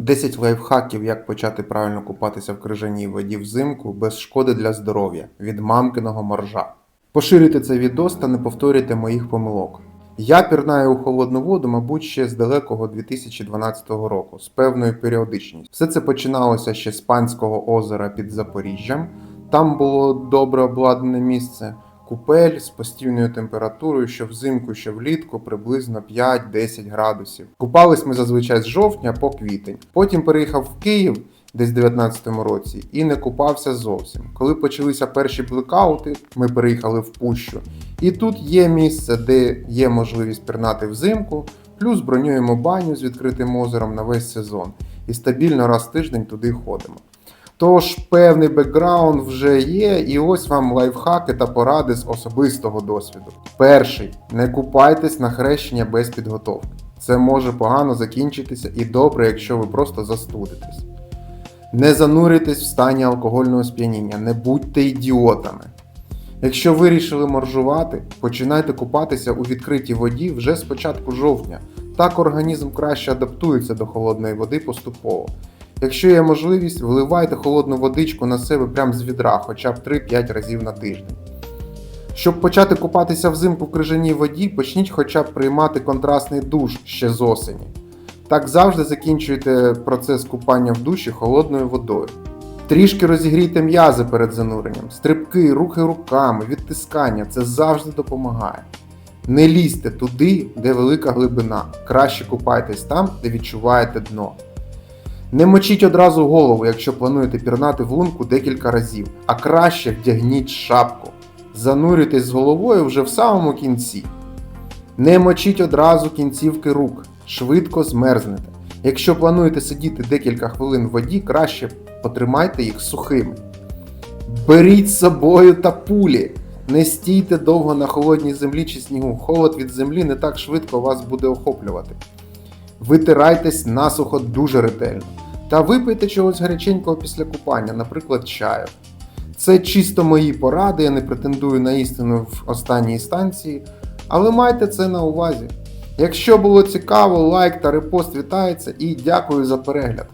10 лайфхаків, як почати правильно купатися в крижаній воді взимку без шкоди для здоров'я від мамкиного моржа. Поширюйте цей відос та не повторюйте моїх помилок. Я пірнаю у холодну воду, мабуть, ще з далекого 2012 року, з певною періодичністю. Все це починалося ще з панського озера під Запоріжжям. Там було добре обладнане місце, купель з постійною температурою, що взимку, що влітку, приблизно 5-10 градусів. Купались ми зазвичай з жовтня по квітень. Потім переїхав в Київ десь в 19-му році і не купався зовсім. Коли почалися перші блекаути, ми переїхали в Пущу. І тут є місце, де є можливість пірнати взимку, плюс бронюємо баню з відкритим озером на весь сезон. І стабільно раз в тиждень туди ходимо. Тож певний бекграунд вже є, і ось вам лайфхаки та поради з особистого досвіду. Перший: не купайтесь на хрещення без підготовки. Це може погано закінчитися і добре, якщо ви просто застудитесь. Не занурюйтесь в стані алкогольного сп'яніння, не будьте ідіотами. Якщо вирішили моржувати, починайте купатися у відкритій воді вже з початку жовтня. Так організм краще адаптується до холодної води поступово. Якщо є можливість, вливайте холодну водичку на себе прямо з відра, хоча б 3-5 разів на тиждень. Щоб почати купатися взимку в крижаній воді, почніть хоча б приймати контрастний душ ще з осені. Так завжди закінчуйте процес купання в душі холодною водою. Трішки розігрійте м'язи перед зануренням, стрибки, рухи руками, відтискання це завжди допомагає. Не лізьте туди, де велика глибина. Краще купайтесь там, де відчуваєте дно. Не мочіть одразу голову, якщо плануєте пірнати в лунку декілька разів, а краще вдягніть шапку. Занурюйтесь з головою вже в самому кінці. Не мочіть одразу кінцівки рук, швидко змерзнете. Якщо плануєте сидіти декілька хвилин в воді, краще потримайте їх сухими. Беріть з собою тапулі. Не стійте довго на холодній землі чи снігу. Холод від землі не так швидко вас буде охоплювати. Витирайтесь насухо дуже ретельно. Та випийте чогось гаряченького після купання, наприклад, чаю. Це чисто мої поради, я не претендую на істину в останній інстанції, але майте це на увазі. Якщо було цікаво, лайк та репост вітається і дякую за перегляд.